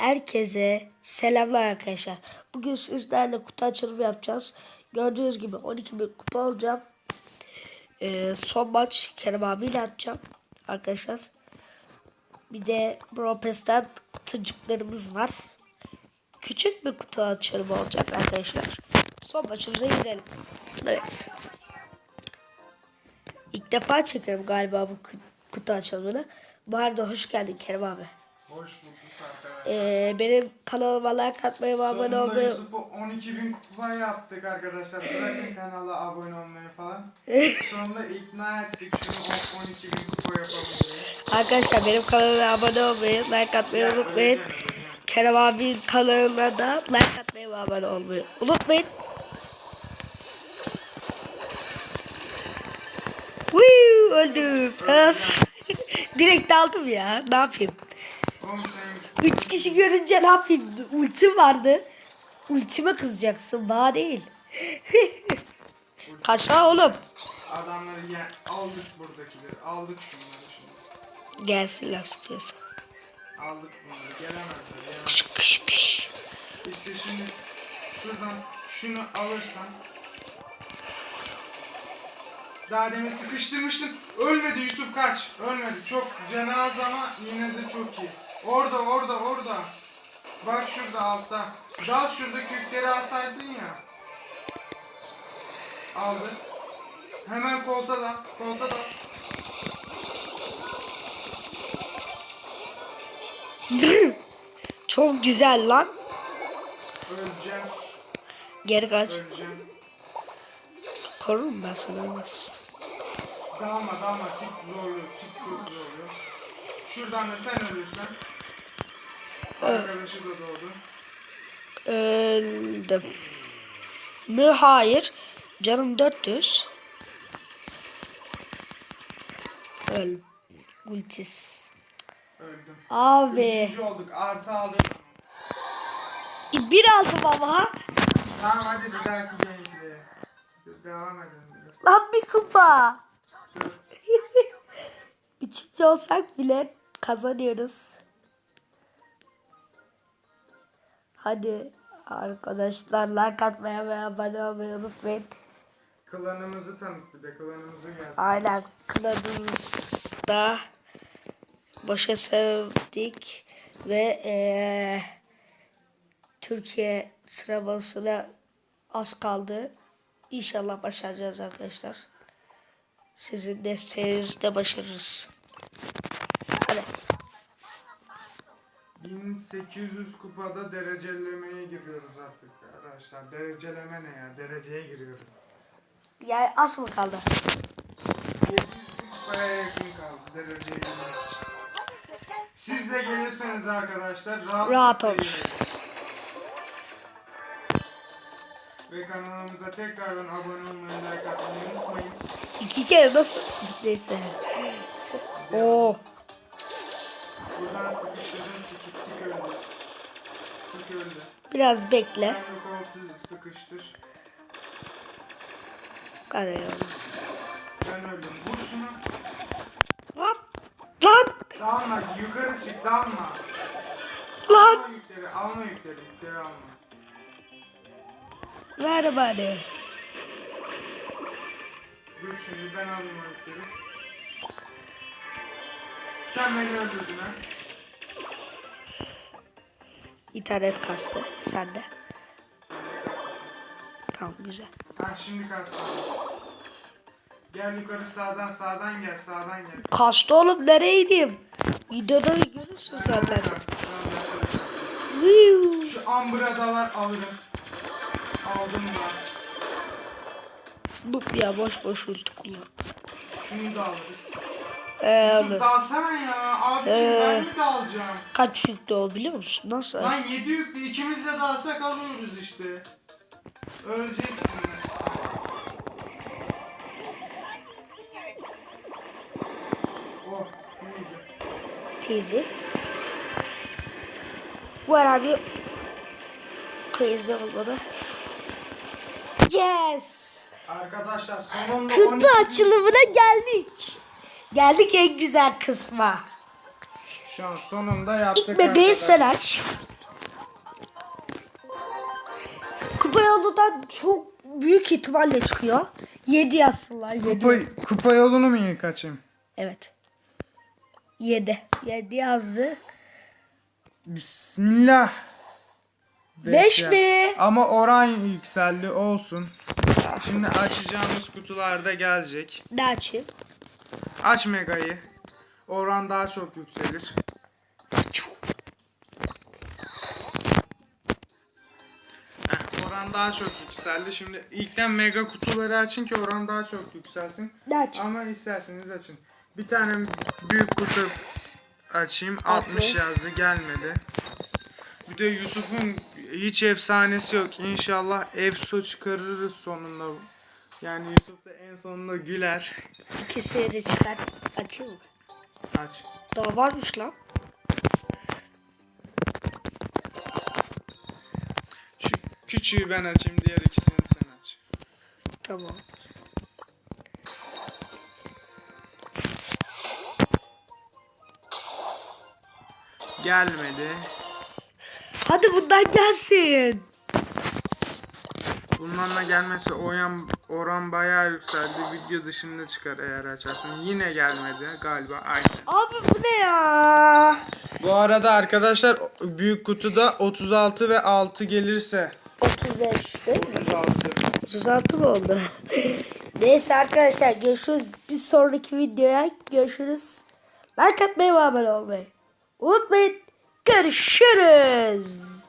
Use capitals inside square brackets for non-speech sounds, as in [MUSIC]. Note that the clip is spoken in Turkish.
Herkese selamlar arkadaşlar. Bugün sizlerle kutu açılımı yapacağız. Gördüğünüz gibi 12 bin kupa alacağım. Ee, son maç Kerem abiyle atacağım arkadaşlar. Bir de Bropest'ten kutucuklarımız var. Küçük bir kutu açılımı olacak arkadaşlar. Son maçımıza girelim. Evet. İlk defa çekiyorum galiba bu ku- kutu açılımını. Bu arada hoş geldin Kerem abi. Hoş bulduk arkadaşlar. Ee, benim kanalıma like atmayı ve abone Sonunda olmayı Yusuf'u 12 bin kupa yaptık arkadaşlar. Bırakın kanala abone olmayı falan. [LAUGHS] Sonunda ikna ettik şunu 12 bin kupa yapalım diye. Arkadaşlar benim kanalıma abone olmayı, like atmayı unutmayın. Kerem abinin kanalına da like atmayı ve abone olmayı unutmayın. Woo, öldüm. [LAUGHS] Direkt aldım ya. Ne yapayım? Üç kişi görünce ne yapayım? Ultim vardı. Ultime kızacaksın. Bana değil. [LAUGHS] Kaçla oğlum. adamları yer, aldık buradakileri. Aldık şunları şimdi. Gelsinler sıkıyorsa. Aldık bunları. Gelemezler. Gelemezler. Kış kış kış. İşte şimdi şuradan şunu alırsan daha demin sıkıştırmıştım. Ölmedi Yusuf kaç. Ölmedi. Çok canı az ama yine de çok iyi. Orada orada orada. Bak şurada altta. Dal şurada kökleri alsaydın ya. Aldı. Hemen kolta da. Kolta da. [CLEARS THROAT] Çok güzel lan. Öleceğim. Geri kaç. Öleceğim. Korurum ben sana olmaz. Dalma dalma. Tip zorluyor. Tip çok zorluyor. Şuradan da sen ölürsen. Arkadaşı da doğdu. Öldüm. Mü hayır. Canım 400. Öl. Ultis. Öldüm. Abi. Üçüncü olduk. Artı aldık. Bir aldım ama. Tamam hadi bir dahaki. Devam edelim. Lan bir kupa. Üçüncü [LAUGHS] olsak bile kazanıyoruz. Hadi arkadaşlar like atmaya ve abone olmayı unutmayın. Klanımızı tanıt bir de klanımızı gelsin. Aynen kınadığımızda başa sevdik ve eee, Türkiye sıralamasına az kaldı. İnşallah başaracağız arkadaşlar. Sizin desteğinizle başarırız. Hadi. 1800 kupada derecelemeye giriyoruz artık arkadaşlar. Dereceleme ne ya? Dereceye giriyoruz. Yani az mı kaldı? 700 kupaya yakın kaldı dereceye için. Siz de gelirseniz arkadaşlar rahat, Rahat ol. Ve kanalımıza tekrardan abone olmayı, like atmayı unutmayın. İki kere nasıl? Neyse. Oo. Buradan sıkıştırdım tik tik öldü. Tik öldü. Biraz bekle. Sıkıştır. Yavrum. Ben öldüm. Vur şunu. Lan! Lan! Dalma yukarı çık dalma. Lan! Alma yükleri alma yükleri yükleri alma. Ver bana. Dur şimdi ben alayım yükleri. Sen beni öldürdün ha. İnternet kastı. Sende. Tamam güzel. Ha şimdi kaç Gel yukarı sağdan sağdan gel sağdan gel. Kastı oğlum nereye gideyim? Videoda görürsün Ben zaten. Şu ambradalar alırım. Aldım da. Bu ya boş boş ulti kullan. Şunu da alırız. Ee, Yusuf dalsana ya. Abi Ee. ben mi dalacağım? kaç yüklü o biliyor musun? Nasıl? Lan 7 yüklü ikimiz de dalsak alıyoruz işte. Öleceksin. Oh. Where are you? Crazy olmadı. Yes! Arkadaşlar sonunda 12 açılımına geldik. Geldik en güzel kısma. Şu an sonunda yaptık. İlk bebeği sen aç. Kupa yolundan çok büyük ihtimalle çıkıyor. 7 yazsınlar. Kupa, kupa yolunu mu ilk açayım? Evet. 7. 7 yazdı. Bismillah. 5 mi? Ama oran yükseldi olsun. Şimdi açacağımız kutularda gelecek. Ne açayım? Aç Mega'yı. Oran daha çok yükselir. Heh, oran daha çok yükseldi. Şimdi ilkten mega kutuları açın ki oran daha çok yükselsin. Açayım? Ama isterseniz açın. Bir tane büyük kutu açayım. 60 yazdı gelmedi. Bir de Yusuf'un hiç efsanesi yok. İnşallah efso çıkarırız sonunda. Yani Yusuf da en sonunda güler. İkisini de çıkart. Açayım mı? Aç. Daha varmış lan. Şu küçüğü ben açayım, diğer ikisini sen aç. Tamam. Gelmedi. Hadi bundan gelsin. Bundan da gelmesi oyan, oran bayağı yükseldi. Video dışında çıkar eğer açarsın. Yine gelmedi galiba. Aynen. Abi bu ne ya? Bu arada arkadaşlar büyük kutuda 36 ve 6 gelirse 35 değil mi? 36. 36 mı oldu? [LAUGHS] Neyse arkadaşlar görüşürüz. Bir sonraki videoya görüşürüz. Like atmayı ve abone olmayı unutmayın. Görüşürüz.